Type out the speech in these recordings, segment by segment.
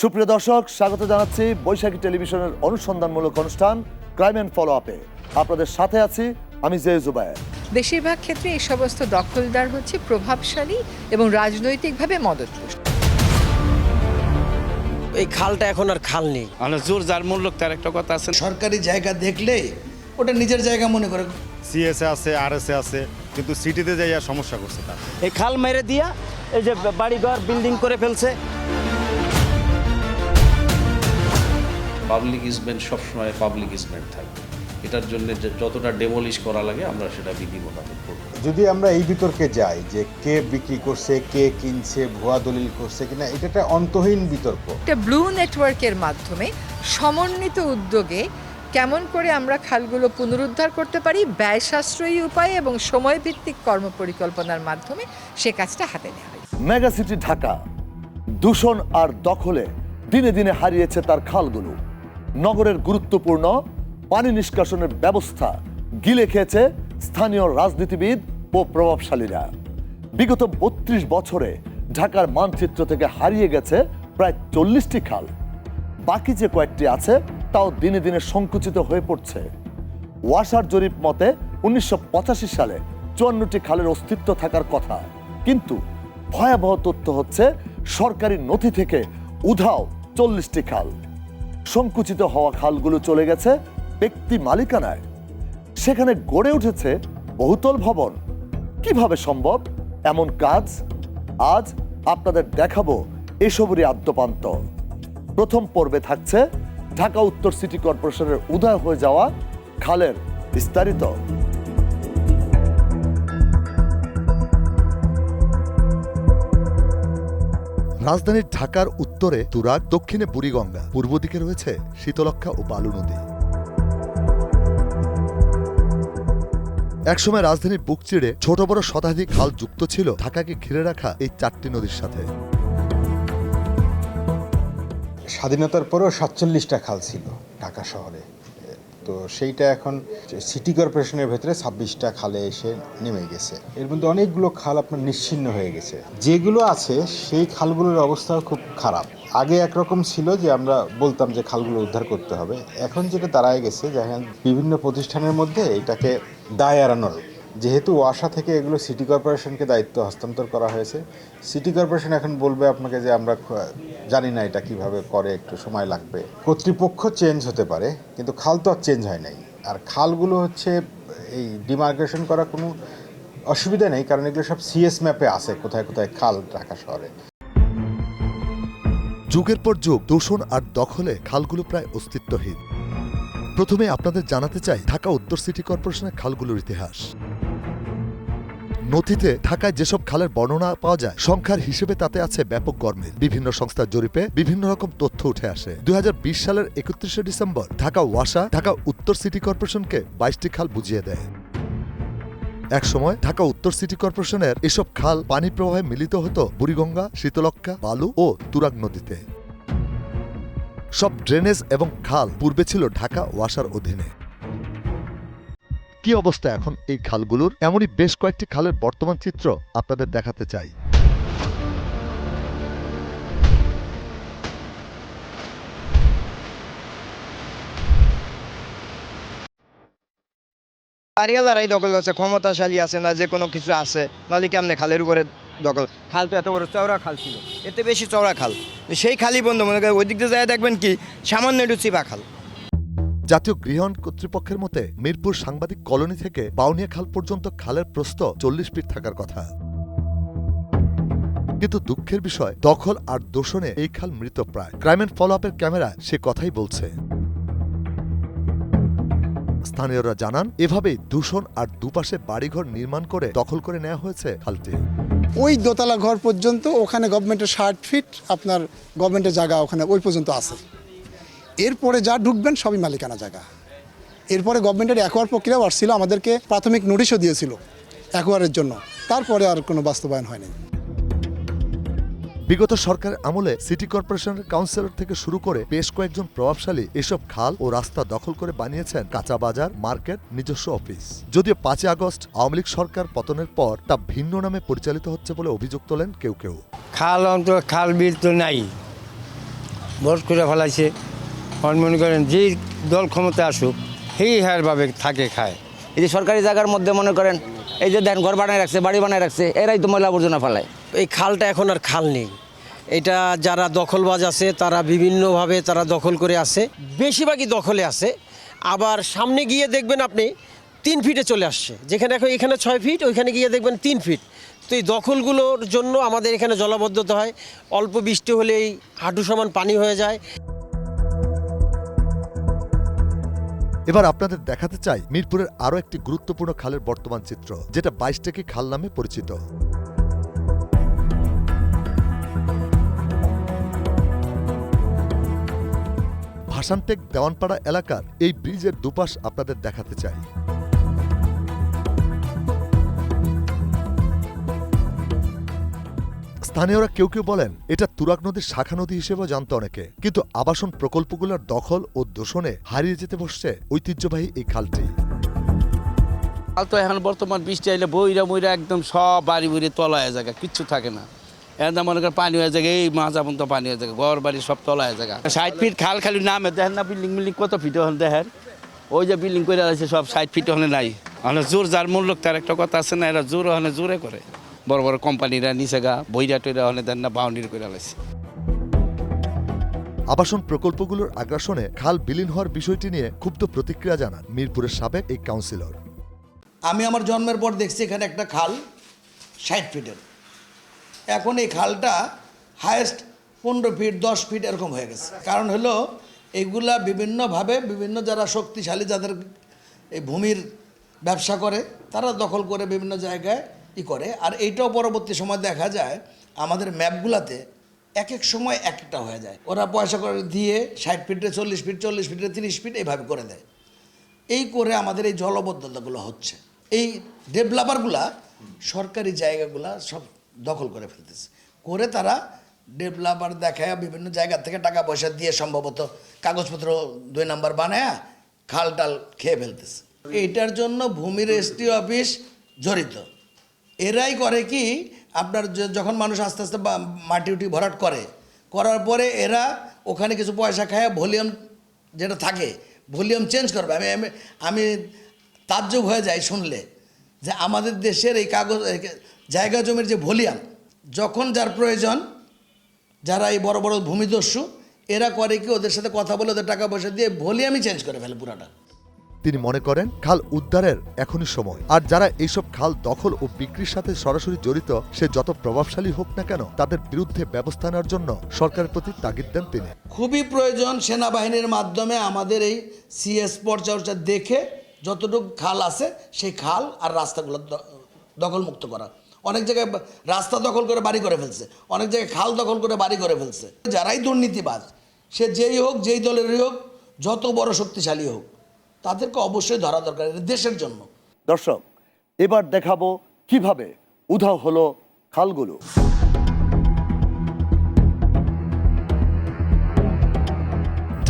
সুপ্রিয় দর্শক স্বাগত জানাচ্ছি বৈশাখী টেলিভিশনের অনুসন্ধানমূলক অনুষ্ঠান ক্রাইম অ্যান্ড ফলো আপে আপনাদের সাথে আছি আমি জে জুবায়ের। বেশিরভাগ ক্ষেত্রে এই সমস্ত দখলদার হচ্ছে প্রভাবশালী এবং রাজনৈতিকভাবে মদতপুষ্ট এই খালটা এখন আর খাল নেই। মানে জোর যার মূল্য তার একটা কথা আছে। সরকারি জায়গা দেখলে ওটা নিজের জায়গা মনে করে। সিএসএ আছে আর এস আছে কিন্তু সিটিতে যাইয়া সমস্যা করছে তার। এই খাল মেরে দিয়া এই যে বাড়িঘর বিল্ডিং করে ফেলছে। পাবলিক ইজমেন্ট সবসময় পাবলিক ইজমেন্ট থাকবে। এটার জন্য যে যতটা ডেমোলিশ করা লাগে আমরা সেটা বিধি মোতাবেক করব। যদি আমরা এই বিতর্কে যাই যে কে বিক্রি করছে কে কিনছে ভুয়া দলিল করছে কিনা এটা একটা অন্তহীন বিতর্ক। একটা ব্লু নেটওয়ার্কের মাধ্যমে সমন্বিত উদ্যোগে কেমন করে আমরা খালগুলো পুনরুদ্ধার করতে পারি ব্যয় সাশ্রয়ী উপায়ে এবং সময়ভিত্তিক কর্মপরিকল্পনার মাধ্যমে সে কাজটা হাতে নেওয়া হয়। মেগা সিটি ঢাকা দূষণ আর দখলে দিনে দিনে হারিয়েছে তার খালগুলো। নগরের গুরুত্বপূর্ণ পানি নিষ্কাশনের ব্যবস্থা গিলে খেয়েছে স্থানীয় রাজনীতিবিদ ও প্রভাবশালীরা। বিগত বত্রিশ বছরে ঢাকার মানচিত্র থেকে হারিয়ে গেছে প্রায় চল্লিশটি খাল। বাকি যে কয়েকটি আছে, তাও দিনে দিনে সংকুচিত হয়ে পড়ছে। ওয়াসার জরিপ মতে, উনিশশো পঁচাশি সালে চুয়ান্নটি খালের অস্তিত্ব থাকার কথা। কিন্তু ভয়াবহ তথ্য হচ্ছে, সরকারি নথি থেকে উধাও চল্লিশটি খাল। সংকুচিত হওয়া খালগুলো চলে গেছে ব্যক্তি মালিকানায়। সেখানে গড়ে উঠেছে বহুতল ভবন। কীভাবে সম্ভব? এমন কাজ? আজ আপনাদের দেখাবো এসবেরই আদ্যপান্ত। প্রথম পর্বে থাকছে ঢাকা উত্তর সিটি কর্পোরেশনের উদয় হয়ে যাওয়া খালের বিস্তারিত। রাজধানীর ঢাকার উত্তরে তুরাগ, দক্ষিণে বুড়িগঙ্গা, পূর্ব দিকে রয়েছে শীতলক্ষা ও বালু নদী। একসময় রাজধানীর বুক চিড়ে ছোট বড় শতাধিক খাল যুক্ত ছিল ঢাকাকে ঘিরে রাখা এই চারটি নদীর সাথে। স্বাধীনতার পরেও সাতচল্লিশটা খাল ছিল ঢাকা শহরে। তো সেইটা এখন সিটি কর্পোরেশনের ভেতরে ছাব্বিশটা খালে এসে নেমে গেছে। এর মধ্যে অনেকগুলো খাল আপনার নিশ্চিন্ন হয়ে গেছে। যেগুলো আছে, সেই খালগুলোর অবস্থা খুব খারাপ। আগে একরকম ছিল যে আমরা বলতাম যে খালগুলো উদ্ধার করতে হবে। এখন যেটা দাঁড়ায় গেছে যেখানে বিভিন্ন প্রতিষ্ঠানের মধ্যে এটাকে দায় এড়ানোর যেহেতু ওয়াসা থেকে এগুলো সিটি কর্পোরেশনকে দায়িত্ব হস্তান্তর করা হয়েছে, সিটি কর্পোরেশন এখন বলবে আপনাকে যে আমরা জানি না এটা কীভাবে করে, একটু সময় লাগবে। কর্তৃপক্ষ চেঞ্জ হতে পারে, কিন্তু খাল তো আর চেঞ্জ হয় নাই। আর খালগুলো হচ্ছে, এই ডিমার্কেশন করা কোনো অসুবিধা নেই, কারণ এগুলো সব সিএস ম্যাপে আছে, কোথায় কোথায় খাল ঢাকা শহরে। যুগের পর যুগ, দূষণ আর দখলে খালগুলো প্রায় অস্তিত্বহীন। প্রথমে আপনাদের জানাতে চাই, ঢাকা উত্তর সিটি কর্পোরেশনের খালগুলোর ইতিহাস। নথিতে ঢাকায় যেসব খালের বর্ণনা পাওয়া যায়, সংখ্যার হিসেবে তাতে আছে ব্যাপক গরমিল বিভিন্ন সংস্থার জরিপে বিভিন্ন রকম তথ্য উঠে আসে। দুই হাজার বিশ সালের একত্রিশে ডিসেম্বর, ঢাকা ওয়াসা, ঢাকা উত্তর সিটি কর্পোরেশনকে বাইশটি খাল বুঝিয়ে দেয়। এক সময় ঢাকা উত্তর সিটি কর্পোরেশনের এসব খাল পানি প্রবাহে মিলিত হতো বুড়িগঙ্গা শীতলক্ষা বালু ও তুরাগ নদীতে। সব ড্রেনেজ এবং খাল পূর্বে ছিল ঢাকা ওয়াসার অধীনে। কি অবস্থা এখন এই খালগুলোর? এমনই বেশ কয়েকটি খালের বর্তমান চিত্র আপনাদের দেখাতে চাই। বাড়িওয়ালারাই দখল আছে ক্ষমতাশালী আছে না যে কোনো কিছু আছে। নাহলে কেমনে খালের উপরে দখল? খাল তো এত বড় চওড়া খাল ছিল। এতে বেশি চওড়া খাল। সেই খালি বন্ধ মনে করেন ওই দিক দিয়ে যায় দেখবেন কি সামান্য একটু চিপা খাল। জাতীয় গৃহণ কর্তৃপক্ষের মতে, মিরপুর সাংবাদিক কলোনি থেকে বাউনিয়া খাল পর্যন্ত খালের প্রস্থ চল্লিশ ফিট থাকার কথা। কিন্তু দুঃখের বিষয়, দখল আর দোষণে এই খাল মৃতপ্রায় ক্রাইম অ্যান্ড ফলো আপের ক্যামেরা সে কথাই বলছে। স্থানীয়রা জানান, এভাবেই দূষণ আর দুপাশে বাড়িঘর নির্মাণ করে দখল করে নেওয়া হয়েছে খালটি। ওই দোতলা ঘর পর্যন্ত ওখানে গভর্নমেন্টের ষাট ফিট আপনার গভর্নমেন্টের জায়গা ওখানে ওই পর্যন্ত আছে। এরপরে যা ঢুকবেন সবই মালিকানা জায়গা। এরপরে গভর্নমেন্টের অ্যাকোয়ার প্রক্রিয়াও আসছিল আমাদেরকে প্রাথমিক নোটিশও দিয়েছিল অ্যাকোয়ারের জন্য। তারপরে আর কোনো বাস্তবায়ন হয়নি। বিগত সরকারের আমলে সিটি কর্পোরেশনের কাউন্সিলর থেকে শুরু করে বেশ কয়েকজন প্রভাবশালী এসব খাল ও রাস্তা দখল করে বানিয়েছেন কাঁচা বাজার মার্কেট নিজস্ব অফিস যদিও পাঁচই আগস্ট আওয়ামী লীগ সরকার পতনের পর তা ভিন্ন নামে পরিচালিত হচ্ছে বলে অভিযোগ তোলেন কেউ কেউ। খাল অন্তর খাল বিল তো নাই। বস করে ফেলাইছে। মনে করেন যেই দল ক্ষমতা আসুক সেই হারভাবে থাকে খায়। এই যে সরকারি জায়গার মধ্যে মনে করেন এই যে দেন ঘর বানায় রাখছে বাড়ি বানায় রাখছে এরাই তো ময়লা আবর্জনা ফেলায়। এই খালটা এখন আর খাল নেই। এটা যারা দখলবাজ আছে তারা বিভিন্নভাবে তারা দখল করে আছে বেশিরভাগই দখলে আছে। আবার সামনে গিয়ে দেখবেন আপনি তিন ফিটে চলে আসছে। যেখানে এখন এখানে ছয় ফিট ওইখানে গিয়ে দেখবেন তিন ফিট। তো এই দখলগুলোর জন্য আমাদের এখানে জলাবদ্ধতা হয়। অল্প বৃষ্টি হলেই হাঁটু সমান পানি হয়ে যায়। এবার আপনাদের দেখাতে চাই মিরপুরের আরও একটি গুরুত্বপূর্ণ খালের বর্তমান চিত্র, যেটা বাইশটাকি খাল নামে পরিচিত। ভাসানটেক দেওয়ানপাড়া এলাকার এই ব্রিজের দুপাশ আপনাদের দেখাতে চাই। স্থানীয়রা কেউ কেউ বলেন এটা তুরাগ নদীর শাখা নদী হিসেবেও জানত অনেকে। কিন্তু আবাসন প্রকল্পগুলোর দখল ও দূষণে হারিয়ে যেতে বসছে ঐতিহ্যবাহী এই খালটি। খাল তো এখন বর্তমান বৃষ্টি আইলে বইরা মইরা একদম সব বাড়ি বুড়ি তলায় জায়গা কিচ্ছু থাকে না। এখন মনে করেন পানি হয়ে যায় এই মাছ আপন তো পানি হয়ে যায় ঘর বাড়ি সব তলায় জায়গা ষাট ফিট খাল খালি নামে দেখেন না বিল্ডিং বিল্ডিং কত ফিট হন দেখেন। ওই যে বিল্ডিং করে আছে সব ষাট ফিট হলে নাই। মানে জোর যার মূল্য তার একটা কথা আছে না এরা জোর হলে জোরে করে। বড় বড় কোম্পানিরা নিচে গা বইরা টইরা হলে দেন না বাউন্ডারি করে আলাইছে আবাসন প্রকল্পগুলোর আগ্রাসনে খাল বিলীন হওয়ার বিষয়টি নিয়ে ক্ষুব্ধ প্রতিক্রিয়া জানান মিরপুরের সাবেক এই কাউন্সিলর। আমি আমার জন্মের পর দেখছি এখানে একটা খাল ষাট ফিটের। এখন এই খালটা হায়েস্ট পনেরো ফিট দশ ফিট এরকম হয়ে গেছে। কারণ হলো এইগুলা বিভিন্নভাবে বিভিন্ন যারা শক্তিশালী যাদের এই ভূমির ব্যবসা করে তারা দখল করে বিভিন্ন জায়গায় ই করে, আর এইটাও পরবর্তী সময় দেখা যায় আমাদের ম্যাপগুলাতে এক এক সময় এক একটা হয়ে যায়। ওরা পয়সা করে দিয়ে ষাট ফিটে চল্লিশ ফিট, চল্লিশ ফিটে তিরিশ ফিট এইভাবে করে দেয়। এই করে আমাদের এই জলবদ্ধতাগুলো হচ্ছে। এই ডেভেলপারগুলা সরকারি জায়গাগুলা সব দখল করে ফেলতেছে। করে তারা ডেভেলপার দেখায় বিভিন্ন জায়গা থেকে টাকা পয়সা দিয়ে সম্ভবত কাগজপত্র দুই নাম্বার বানায় খাল টাল খেয়ে ফেলতেছে। এইটার জন্য ভূমি রেজিস্ট্রি অফিস জড়িত। এরাই করে কি, আপনার যখন মানুষ আস্তে আস্তে মাটি উটি ভরাট করে, করার পরে এরা ওখানে কিছু পয়সা খায় ভলিউম যেটা থাকে, ভলিউম চেঞ্জ করবে। আমি আমি তাজ্জব হয়ে যাই শুনলে যে আমাদের দেশের এই কাগজ জায়গা জমির যে ভলিউম, যখন যার প্রয়োজন, যারা এই বড় বড় ভূমিদস্যু, এরা করে কি ওদের সাথে কথা বলে ওদের টাকা পয়সা দিয়ে ভলিউমই চেঞ্জ করে ফেলে পুরাটা। তিনি মনে করেন, খাল উদ্ধারের এখনই সময়। আর যারা এইসব খাল দখল ও বিক্রির সাথে সরাসরি জড়িত, সে যত প্রভাবশালী হোক না কেন, তাদের বিরুদ্ধে ব্যবস্থা নেওয়ার জন্য সরকারের প্রতি তাগিদ দেন তিনি। খুবই প্রয়োজন সেনাবাহিনীর মাধ্যমে আমাদের এই সিএস পর্যায়টা দেখে যতটুকু খাল আছে, সেই খাল আর রাস্তাগুলো দখলমুক্ত করা। অনেক জায়গায় রাস্তা দখল করে বাড়ি করে ফেলছে। অনেক জায়গায় খাল দখল করে বাড়ি করে ফেলছে। যারাই দুর্নীতিবাজ, সে যেই হোক, যেই দলেরই হোক, যত বড় শক্তিশালী হোক তাদেরকে অবশ্যই ধরা দরকার এটা দেশের জন্য। দর্শক এবার দেখাবো কীভাবে উধাও হলো খালগুলো।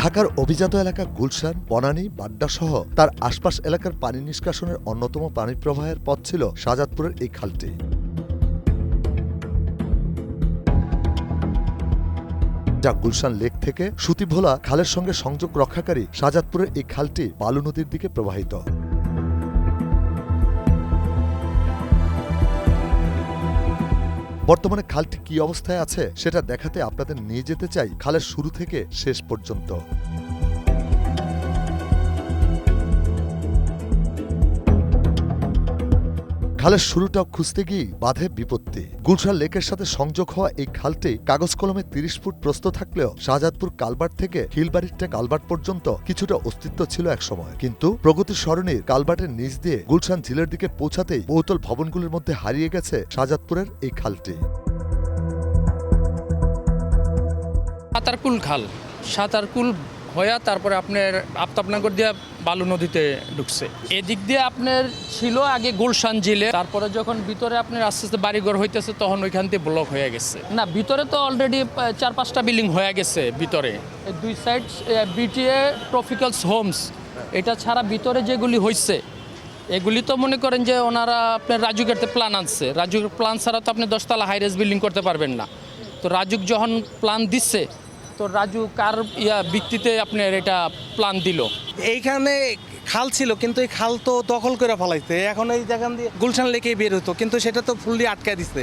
ঢাকার অভিজাত এলাকা গুলশান বনানী বাড্ডা সহ তার আশপাশ এলাকার পানি নিষ্কাশনের অন্যতম পানি প্রবাহের পথ ছিল শাহজাদপুরের এই খালটি। যা গুলশান লেক থেকে সুতিভোলা খালের সঙ্গে সংযোগ রক্ষাকারী শাহজাদপুরের এই খালটি বালু নদীর দিকে প্রবাহিত। বর্তমানে খালটি কি অবস্থায় আছে সেটা দেখাতে আপনাদের নিয়ে যেতে চাই খালের শুরু থেকে শেষ পর্যন্ত। খালের শুরুটাও খুঁজতে গিয়ে বাধে বিপত্তি। গুলশান লেকের সাথে সংযোগ হওয়া এই খালটি কাগজ কলমে তিরিশ ফুট প্রস্ত থাকলেও শাহজাদপুর কালবার্ট থেকে হিলবাড়িরটা কালবার্ট পর্যন্ত কিছুটা অস্তিত্ব ছিল একসময় কিন্তু প্রগতি সরণির কালবার্টের নিচ দিয়ে গুলশান ঝিলের দিকে পৌঁছাতেই বহুতল ভবনগুলির মধ্যে হারিয়ে গেছে শাহজাদপুরের এই খালটি। সাঁতারকুল খাল। সাঁতারকুল হয়ে তারপরে আপনার আফতাবনগর দিয়ে বালু নদীতে ঢুকছে। এদিক দিয়ে আপনার ছিল আগে গুলশান জিলে তারপরে যখন ভিতরে আপনার আস্তে আস্তে বাড়িঘর হইতেছে তখন ওইখান থেকে ব্লক হয়ে গেছে। না ভিতরে তো অলরেডি চার পাঁচটা বিল্ডিং হয়ে গেছে ভিতরে। দুই সাইড বিটিএ ট্রপিক্যালস হোমস এটা ছাড়া ভিতরে যেগুলি হয়েছে এগুলি তো মনে করেন যে ওনারা আপনার রাজুকেরতে প্ল্যান আনছে। রাজুকের প্ল্যান ছাড়া তো আপনি দশতলা হাইরেস বিল্ডিং করতে পারবেন না। তো রাজুক যখন প্ল্যান দিচ্ছে তো রাজু কার ইয়া ভিত্তিতে আপনার এটা প্ল্যান দিল? এইখানে খাল ছিল কিন্তু এই খাল তো দখল করে ফেলাইছে। এখন এই জায়গা দিয়ে গুলশান লেকে বের হতো কিন্তু সেটা তো ফুললি আটকায় দিচ্ছে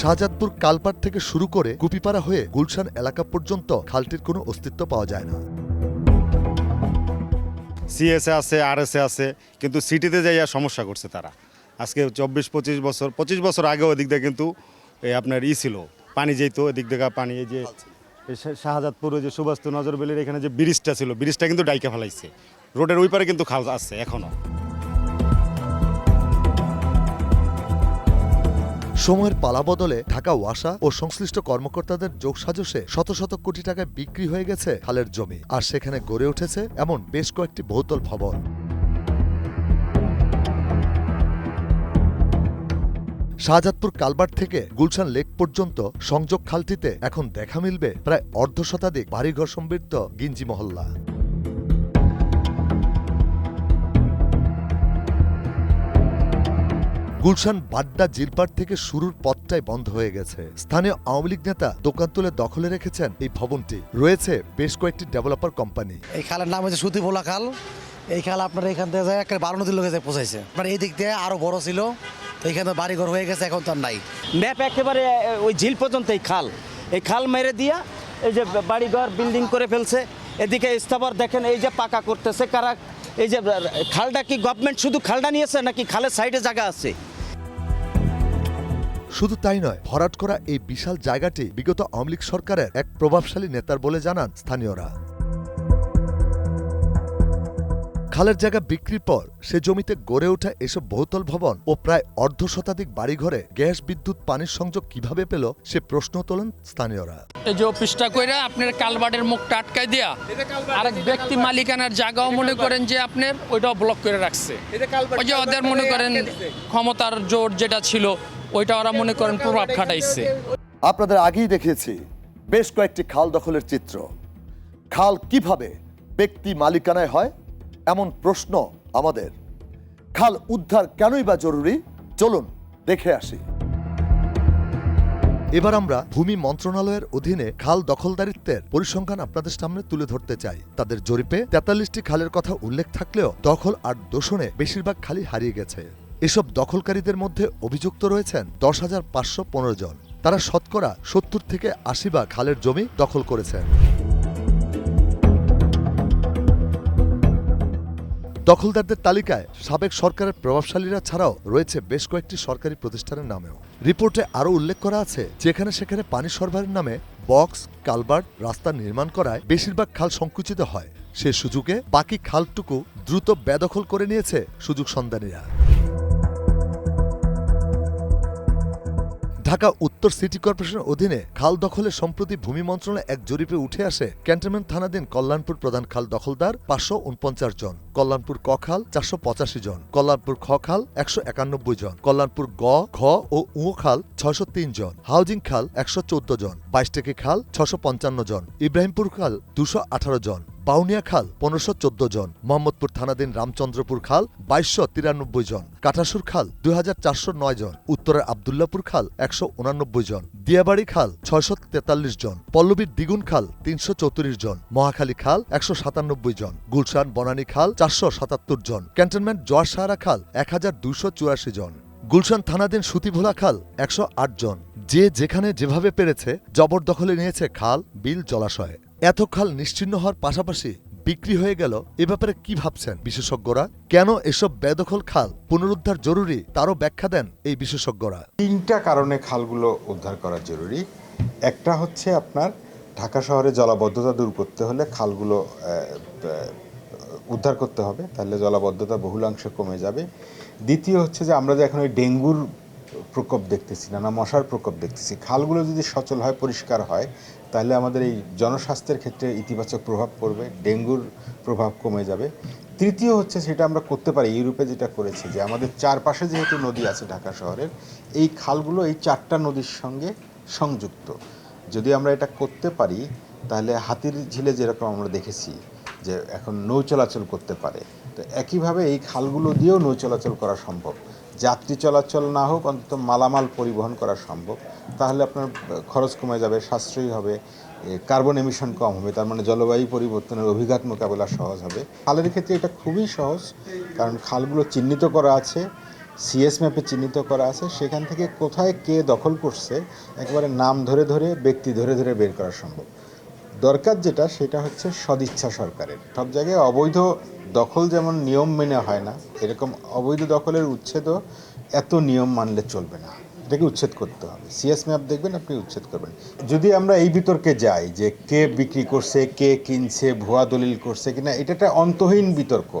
শাহজাদপুর কালপাট থেকে শুরু করে গুপিপাড়া হয়ে গুলশান এলাকা পর্যন্ত খালটির কোনো অস্তিত্ব পাওয়া যায় না। সিএসএ আছে আরএসএ আছে কিন্তু সিটিতে যাইয়া সমস্যা করছে তারা। আজকে চব্বিশ, পঁচিশ বছর পঁচিশ বছর আগেও ওদিক দিয়ে কিন্তু এই আপনার ই ছিল, পানি যেত এদিক থেকে পানি, এই যে শাহজাদপুর যে সুবাস্তু নজরবেলির এখানে যে ব্রিজটা ছিল, ব্রিজটা কিন্তু ডাইকা ফেলাইছে। রোডের ওই পারে কিন্তু খাল আছে এখনও সময়ের পালা বদলে ঢাকা ওয়াসা ও সংশ্লিষ্ট কর্মকর্তাদের যোগসাজশে শত শত কোটি টাকায় বিক্রি হয়ে গেছে খালের জমি। আর সেখানে গড়ে উঠেছে এমন বেশ কয়েকটি বহুতল ভবন। শাহজাদপুর কালবার থেকে গুলশান লেক পর্যন্ত সংযোগ খালটিতে এখন দেখা মিলবে প্রায় অর্ধ শতাধিক বাড়িঘর সমৃদ্ধ গিঞ্জি মহল্লা। গুলশান বাড্ডা জিলপাট থেকে শুরুর পথটাই বন্ধ হয়ে গেছে। স্থানীয় আওয়ামী লীগ নেতা দোকান তুলে দখলে রেখেছেন এই ভবনটি। রয়েছে বেশ কয়েকটি ডেভেলপার কোম্পানি। এই খালের নাম হচ্ছে সুতিভোলা খাল। এই খাল আপনার এখান থেকে যায় একটা বারো নদীর লোকে যায় পৌঁছাইছে। আপনার এই দিক দিয়ে আরও বড় ছিল তো এখানে বাড়িঘর হয়ে গেছে এখন তো আর নাই। ম্যাপ একেবারে ওই ঝিল পর্যন্ত এই খাল। এই খাল মেরে দিয়া এই যে বাড়িঘর বিল্ডিং করে ফেলছে। এদিকে স্থাবর দেখেন এই যে পাকা করতেছে কারা এই যে খালটা কি গভর্নমেন্ট শুধু খালটা নিয়েছে নাকি খালের সাইডে জায়গা আছে? শুধু তাই নয় ভরাট করা এই বিশাল জায়গাটি বিগত আওয়ামী লীগ সরকারের এক প্রভাবশালী নেতার বলে জানান স্থানীয়রা। খালের জায়গা বিক্রির পর সে জমিতে গড়ে ওঠা এসব বহুতল ভবন ও প্রায় অর্ধ শতাধিক বাড়িঘরে গ্যাস বিদ্যুৎ পানির সংযোগ কীভাবে পেল সে প্রশ্ন তোলেন স্থানীয়রা। এই যে অফিসটা কইরা আপনার কালবাটের মুখটা আটকায় দিয়া আরেক ব্যক্তি মালিকানার জায়গাও মনে করেন যে আপনার ওইটাও ব্লক করে রাখছে। ওই যে ওদের মনে করেন ক্ষমতার জোর যেটা ছিল ওইটা ওরা মনে করেন প্রভাব খাটাইছে। আপনাদের আগেই দেখিয়েছি বেশ কয়েকটি খাল দখলের চিত্র। খাল কীভাবে ব্যক্তি মালিকানায় হয় এমন প্রশ্ন আমাদের। খাল উদ্ধার কেনই বা জরুরি? চলুন, দেখে আসি। এবার আমরা ভূমি মন্ত্রণালয়ের অধীনে খাল দখলদারিত্বের পরিসংখ্যান আপনাদের সামনে তুলে ধরতে চাই। তাদের জরিপে তেতাল্লিশটি খালের কথা উল্লেখ থাকলেও দখল আর দোষণে বেশিরভাগ খালি হারিয়ে গেছে। এসব দখলকারীদের মধ্যে অভিযুক্ত রয়েছেন দশ হাজার পাঁচশো পনেরো জন। তারা শতকরা সত্তর থেকে আশি ভাগ খালের জমি দখল করেছেন। দখলদারদের তালিকায় সাবেক সরকারের প্রভাবশালীরা ছাড়াও রয়েছে বেশ কয়েকটি সরকারি প্রতিষ্ঠানের নামেও। রিপোর্টে আরও উল্লেখ করা আছে যেখানে সেখানে পানি সরবরাহের নামে বক্স, কালভার্ট রাস্তা নির্মাণ করায় বেশিরভাগ খাল সংকুচিত হয়। সে সুযোগে বাকি খালটুকু দ্রুত বেদখল করে নিয়েছে সুযোগ সন্ধানীরা। ঢাকা উত্তর সিটি কর্পোরেশনের অধীনে খাল দখলে সম্প্রতি ভূমি মন্ত্রণালয় এক জরিপে উঠে আসে, ক্যান্টনমেন্ট থানাধীন কল্যাণপুর প্রধান খাল দখলদার পাঁচশো উনপঞ্চাশ জন, কল্যাণপুর ক খাল চারশো পঁচাশি জন, কল্যাণপুর খ খাল একশো একানব্বই জন, কল্যাণপুর গ খ ও উঁ খাল ছয়শো তিন জন, হাউজিং খাল একশো চোদ্দ জন বাইশটেকি খাল ছশো পঞ্চান্ন জন, ইব্রাহিমপুর খাল দুশো আঠারো জন বাউনিয়া খাল পনেরোশো চোদ্দ জন, মোহাম্মদপুর থানাধীন রামচন্দ্রপুর খাল বাইশশো তিরানব্বই জন কাটাসুর খাল দুই হাজার চারশো নয় জন, উত্তরের আবদুল্লাপুর খাল একশো উনানব্বই জন, দিয়াবাড়ি খাল ছয়শো তেতাল্লিশ জন, পল্লবীর দ্বিগুণ খাল তিনশো চৌত্রিশ জন, মহাখালী খাল একশো সাতানব্বই জন, গুলশান বনানী খাল চারশো সাতাত্তর জন, ক্যান্টনমেন্ট জোয়ারসাহারা খাল এক হাজার দুইশো চুরাশি জন, গুলশান থানাধীন সুতিভোলা খাল একশো আট জন, যে যেখানে যেভাবে পেরেছে জবরদখলে নিয়েছে খাল, বিল, জলাশয়। এত খাল নিশ্চিন্ন হওয়ার পাশাপাশি বিক্রি হয়ে গেল এ ব্যাপারে কি ভাবছেন বিশেষজ্ঞরা? কেন এসব বেদখল খাল পুনরুদ্ধার জরুরি তারও ব্যাখ্যা দেন এই বিশেষজ্ঞরা। তিনটা কারণে খালগুলো উদ্ধার করা জরুরি। একটা হচ্ছে আপনার ঢাকা শহরে জলাবদ্ধতা দূর করতে হলে খালগুলো উদ্ধার করতে হবে, তাহলে জলাবদ্ধতা বহুলাংশে কমে যাবে। দ্বিতীয় হচ্ছে যে আমরা যে এখন ওই ডেঙ্গুর প্রকোপ দেখতেছি, নানা মশার প্রকোপ দেখতেছি, খালগুলো যদি সচল হয়, পরিষ্কার হয় তাহলে আমাদের এই জনস্বাস্থ্যের ক্ষেত্রে ইতিবাচক প্রভাব পড়বে, ডেঙ্গুর প্রভাব কমে যাবে। তৃতীয় হচ্ছে সেটা আমরা করতে পারি, ইউরোপে যেটা করেছে যে আমাদের চারপাশে যেহেতু নদী আছে ঢাকা শহরের, এই খালগুলো এই চারটা নদীর সঙ্গে সংযুক্ত। যদি আমরা এটা করতে পারি, তাহলে হাতির ঝিলে যেরকম আমরা দেখেছি যে এখন নৌ চলাচল করতে পারে, তো একইভাবে এই খালগুলো দিয়েও নৌ চলাচল করা সম্ভব। যাত্রী চলাচল না হোক, অন্তত মালামাল পরিবহন করা সম্ভব। তাহলে আপনার খরচ কমে যাবে, সাশ্রয়ী হবে কার্বন এমিশন কম হবে, তার মানে জলবায়ু পরিবর্তনের অভিঘাত মোকাবেলা সহজ হবে। খালের ক্ষেত্রে এটা খুবই সহজ, কারণ খালগুলো চিহ্নিত করা আছে সিএস ম্যাপে চিহ্নিত করা আছে, সেখান থেকে কোথায় কে দখল করছে, একেবারে নাম ধরে ধরে, ব্যক্তি ধরে ধরে বের করা সম্ভব। দরকার যেটা, সেটা হচ্ছে সদিচ্ছা সরকারের। সব জায়গায় অবৈধ দখল যেমন নিয়ম মেনে হয় না, এরকম অবৈধ দখলের উচ্ছেদও এত নিয়ম মানলে চলবে না। এটাকে উচ্ছেদ করতে হবে। সিএস ম্যাপ দেখবেন, আপনি উচ্ছেদ করবেন। যদি আমরা এই বিতর্কে যাই যে কে বিক্রি করছে, কে কিনছে, ভুয়া দলিল করছে কিনা, এটা একটা অন্তহীন বিতর্ক।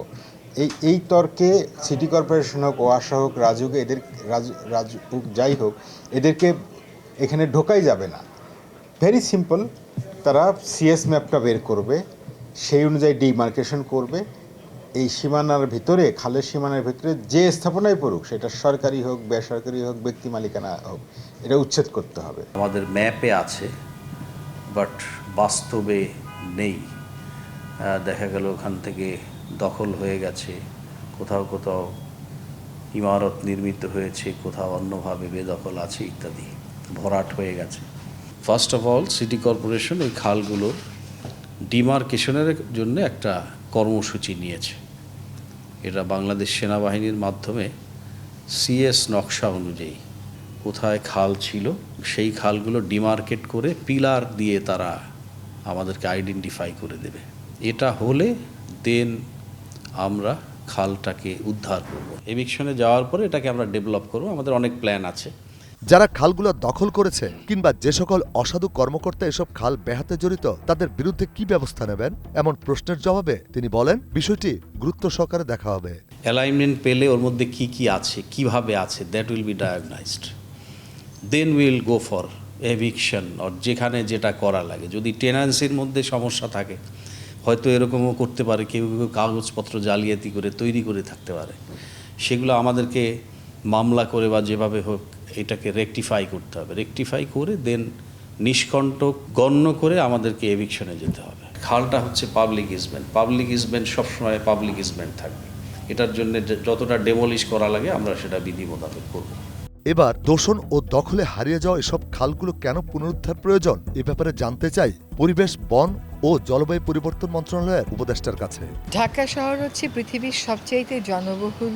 এই এই তর্কে সিটি কর্পোরেশন হোক, ওয়াসা হোক, রাজু হোক, এদের, রাজু যাই হোক, এদেরকে এখানে ঢোকাই যাবে না। ভেরি সিম্পল তারা সিএস ম্যাপটা বের করবে, সেই অনুযায়ী ডিমার্কেশন করবে। এই সীমানার ভিতরে, খালের সীমানার ভিতরে যে স্থাপনায় পড়ুক, সেটা সরকারি হোক, বেসরকারি হোক, ব্যক্তি মালিকানা হোক, এটা উচ্ছেদ করতে হবে। আমাদের ম্যাপে আছে, বাট বাস্তবে নেই। দেখা গেল ওখান থেকে দখল হয়ে গেছে। কোথাও কোথাও ইমারত নির্মিত হয়েছে, কোথাও অন্যভাবে বেদখল আছে ইত্যাদি। ভরাট হয়ে গেছে। First of all city corporation ওই খালগুলো ডিমার্কেশনের জন্য একটা কর্মসূচি নিয়েছে। এটা বাংলাদেশ সেনাবাহিনীর মাধ্যমে সিএস নকশা অনুযায়ী কোথায় খাল ছিল, সেই খালগুলো ডিমার্কেট করে পিলার দিয়ে তারা আমাদেরকে আইডেন্টিফাই করে দেবে। এটা হলে দেন আমরা খালটাকে উদ্ধার করব। এভিকশনে যাওয়ার পরে এটাকে আমরা ডেভেলপ করব। আমাদের অনেক প্ল্যান আছে। যারা খালগুলো দখল করেছে কিংবা যে সকল অসাধু কর্মকর্তা এসব খাল বেহাতে জড়িত, তাদের বিরুদ্ধে কি ব্যবস্থা নেবেন? এমন প্রশ্নের জবাবে তিনি বলেন, বিষয়টি গুরুত্ব সহকারে দেখা হবে। অ্যালাইনমেন্ট পেলে ওর মধ্যে কি কি আছে, কীভাবে আছে that will be diagnosed then will go for eviction or যেখানে যেটা করা লাগে। যদি টেনান্সির মধ্যে সমস্যা থাকে, হয়তো এরকমও করতে পারে, কেউ কেউ কাগজপত্র জালিয়াতি করে, তৈরি করে থাকতে পারে। সেগুলো আমাদেরকে মামলা করে বা যেভাবে হোক এটাকে রেকটিফাই করতে হবে। রেকটিফাই করে দেন নিষ্কণ্টক গণ্য করে আমাদেরকে এভিকশনে যেতে হবে। খালটা হচ্ছে পাবলিক ইজমেন্ট পাবলিক ইজমেন্ট সবসময় পাবলিক ইজমেন্ট থাকবে। এটার জন্য যতটা ডেমলিশ করা লাগে আমরা সেটা বিধি মোতাবেক করব। এবার দূষণ ও দখলে হারিয়ে যাওয়া এসব খালগুলো কেন পুনরুদ্ধার প্রয়োজন এ ব্যাপারে জানতে চাই পরিবেশ বন ও জলবায়ু পরিবর্তন মন্ত্রণালয়ের উপদেষ্টার কাছে। ঢাকা শহর হচ্ছে পৃথিবীর সবচাইতে জনবহুল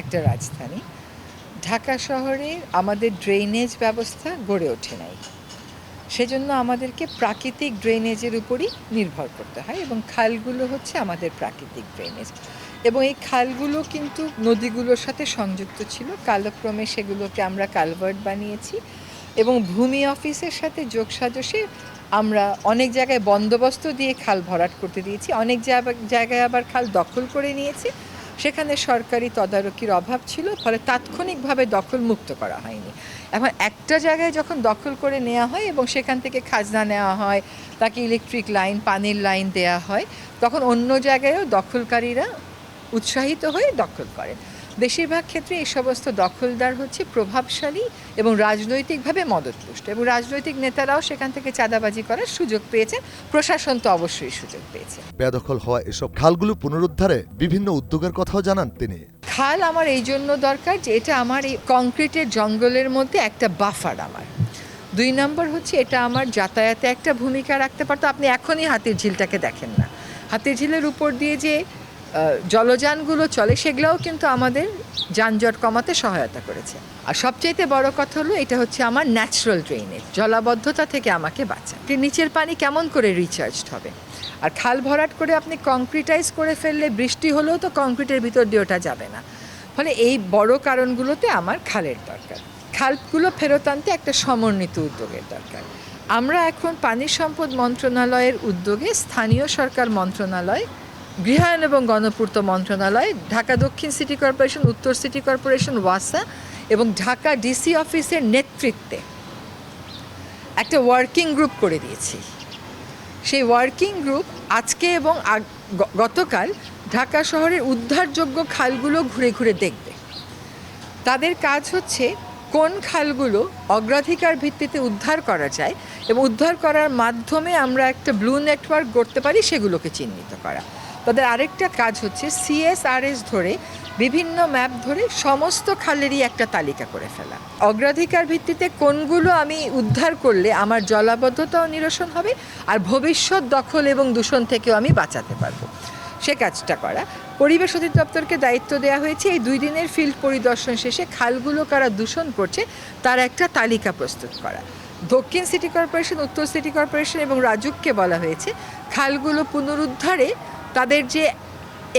একটা রাজধানী। ঢাকা শহরে আমাদের ড্রেনেজ ব্যবস্থা গড়ে ওঠে নাই। সেজন্য আমাদেরকে প্রাকৃতিক ড্রেনেজের উপরই নির্ভর করতে হয় এবং খালগুলো হচ্ছে আমাদের প্রাকৃতিক ড্রেনেজ এবং এই খালগুলো কিন্তু নদীগুলোর সাথে সংযুক্ত ছিল। কালক্রমে সেগুলোকে আমরা কালভার্ট বানিয়েছি এবং ভূমি অফিসের সাথে যোগসাজশে আমরা অনেক জায়গায় বন্দোবস্ত দিয়ে খাল ভরাট করতে দিয়েছি। অনেক জায়গা- জায়গায় আবার খাল দখল করে নিয়েছি। সেখানে সরকারি তদারকির অভাব ছিল, ফলে তাৎক্ষণিকভাবে দখল মুক্ত করা হয়নি। এখন একটা জায়গায় যখন দখল করে নেওয়া হয় এবং সেখান থেকে খাজনা নেওয়া হয়, তাকে ইলেকট্রিক লাইন পানির লাইন দেয়া হয়, তখন অন্য জায়গায়ও দখলকারীরা উৎসাহিত হয়ে দখল করেন। বেশিরভাগ ক্ষেত্রে এই সমস্ত দখলদার হচ্ছে প্রভাবশালী এবং রাজনৈতিকভাবে মদতপুষ্ট এবং রাজনৈতিক নেতারাও সেখান থেকে চাঁদাবাজি করার সুযোগ পেয়েছেন। প্রশাসন তো অবশ্যই সুযোগ পেয়েছে। বেদখল হওয়া এসব খালগুলো পুনরুদ্ধারে বিভিন্ন উদ্যোগের কথাও জানান তিনি। খাল আমার এই জন্য দরকার যে এটা আমার এই কংক্রিটের জঙ্গলের মধ্যে একটা বাফার আমার। দুই নম্বর হচ্ছে এটা আমার যাতায়াতে একটা ভূমিকা রাখতে পারতো। আপনি এখনই হাতির ঝিলটাকে দেখেন না। হাতির ঝিলের উপর দিয়ে যে জলযানগুলো চলে সেগুলোও কিন্তু আমাদের যানজট কমাতে সহায়তা করেছে। আর সবচাইতে বড় কথা হলো, এটা হচ্ছে আমার ন্যাচারাল ড্রেনেজ জলাবদ্ধতা থেকে আমাকে বাঁচা নিচের পানি কেমন করে রিচার্জ হবে? আর খাল ভরাট করে আপনি কংক্রিটাইজ করে ফেললে বৃষ্টি হলেও তো কংক্রিটের ভিতর দিয়ে ওটা যাবে না। ফলে এই বড় কারণগুলোতে আমার খালের দরকার। খালগুলো ফেরত আনতে একটা সমন্বিত উদ্যোগের দরকার। আমরা এখন পানি সম্পদ মন্ত্রণালয়ের উদ্যোগে স্থানীয় সরকার মন্ত্রণালয় গৃহায়ন এবং গণপূর্ত মন্ত্রণালয়, ঢাকা দক্ষিণ সিটি কর্পোরেশন, উত্তর সিটি কর্পোরেশন, ওয়াসা এবং ঢাকা ডিসি অফিসের নেতৃত্বে একটা ওয়ার্কিং গ্রুপ করে দিয়েছি। সেই ওয়ার্কিং গ্রুপ আজকে এবং গতকাল ঢাকা শহরের উদ্ধারযোগ্য খালগুলো ঘুরে ঘুরে দেখবে। তাদের কাজ হচ্ছে কোন খালগুলো অগ্রাধিকার ভিত্তিতে উদ্ধার করা যায় এবং উদ্ধার করার মাধ্যমে আমরা একটা ব্লু নেটওয়ার্ক গড়তে পারি সেগুলোকে চিহ্নিত করা। তাদের আরেকটা কাজ হচ্ছে সিএসআরএস ধরে বিভিন্ন ম্যাপ ধরে সমস্ত খালেরই একটা তালিকা করে ফেলা। অগ্রাধিকার ভিত্তিতে কোনগুলো আমি উদ্ধার করলে আমার জলাবদ্ধতাও নিরসন হবে আর ভবিষ্যৎ দখল এবং দূষণ থেকেও আমি বাঁচাতে পারব। সে কাজটা করা। পরিবেশ অধিদপ্তরকে দায়িত্ব দেওয়া হয়েছে এই দুই দিনের ফিল্ড পরিদর্শন শেষে খালগুলো কারা দূষণ করছে তার একটা তালিকা প্রস্তুত করা। দক্ষিণ সিটি কর্পোরেশন, উত্তর সিটি কর্পোরেশন এবং রাজুককে বলা হয়েছে, খালগুলো পুনরুদ্ধারে তাদের যে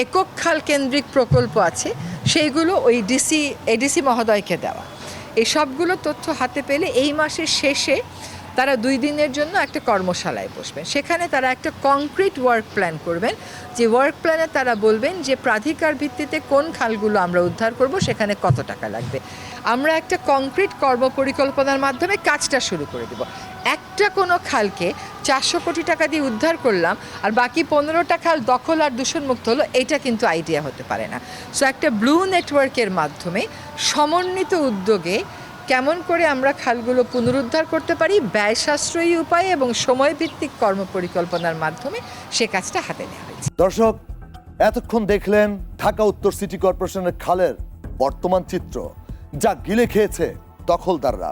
একক খাল কেন্দ্রিক প্রকল্প আছে, সেইগুলো ওই ডিসি এডিসি মহোদয়কে দেওয়া। এই সবগুলো তথ্য হাতে পেলে এই মাসের শেষে তারা দুই দিনের জন্য একটা কর্মশালায় বসবেন। সেখানে তারা একটা কংক্রিট ওয়ার্ক প্ল্যান করবেন। যে ওয়ার্ক প্ল্যানে তারা বলবেন যে প্রাধিকার ভিত্তিতে কোন খালগুলো আমরা উদ্ধার করব, সেখানে কত টাকা লাগবে। আমরা একটা কংক্রিট কর্মপরিকল্পনার মাধ্যমে কাজটা শুরু করে দেব। একটা কোনো খালকে চারশো কোটি টাকা দিয়ে উদ্ধার করলাম আর বাকি পনেরোটা খাল দখল আর দূষণমুক্ত হলো, এটা কিন্তু আইডিয়া হতে পারে না। সো একটা ব্লু নেটওয়ার্কের মাধ্যমে সমন্বিত উদ্যোগে কেমন করে আমরা খালগুলো পুনরুদ্ধার করতে পারি ব্যয় সাশ্রয়ী উপায়ে এবং সময়ভিত্তিক কর্মপরিকল্পনার মাধ্যমে সে কাজটা হাতে নেওয়া হয়েছে। দর্শক, এতক্ষণ দেখলেন ঢাকা উত্তর সিটি কর্পোরেশনের খালের বর্তমান চিত্র। যা গিলে খেয়েছে দখলদাররা।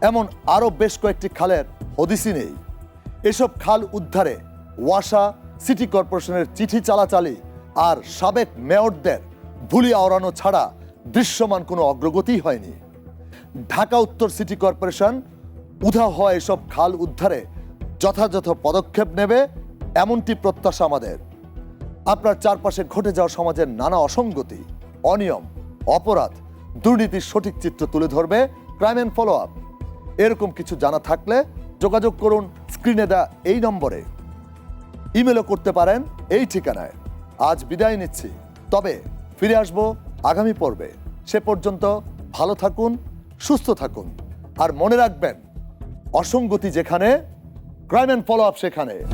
এমন আরও বেশ কয়েকটি খালের হদিসই নেই। এসব খাল উদ্ধারে ওয়াসা সিটি কর্পোরেশনের চিঠি চালাচালি আর সাবেক মেয়রদের ভুলি আওড়ানো ছাড়া দৃশ্যমান কোনো অগ্রগতি হয়নি। ঢাকা উত্তর সিটি কর্পোরেশন উধা হওয়া এসব খাল উদ্ধারে যথাযথ পদক্ষেপ নেবে এমনটি প্রত্যাশা আমাদের। আপনার চারপাশে ঘটে যাওয়া সমাজের নানা অসঙ্গতি, অনিয়ম, অপরাধ দুর্নীতির সঠিক চিত্র তুলে ধরবে ক্রাইম অ্যান্ড ফলো আপ এরকম কিছু জানা থাকলে যোগাযোগ করুন স্ক্রিনে দেওয়া এই নম্বরে। ইমেলও করতে পারেন এই ঠিকানায়। আজ বিদায় নিচ্ছি। তবে ফিরে আসব আগামী পর্বে। সে পর্যন্ত ভালো থাকুন, সুস্থ থাকুন, আর মনে রাখবেন, অসঙ্গতি যেখানে, ক্রাইম অ্যান্ড ফলো আপ সেখানে।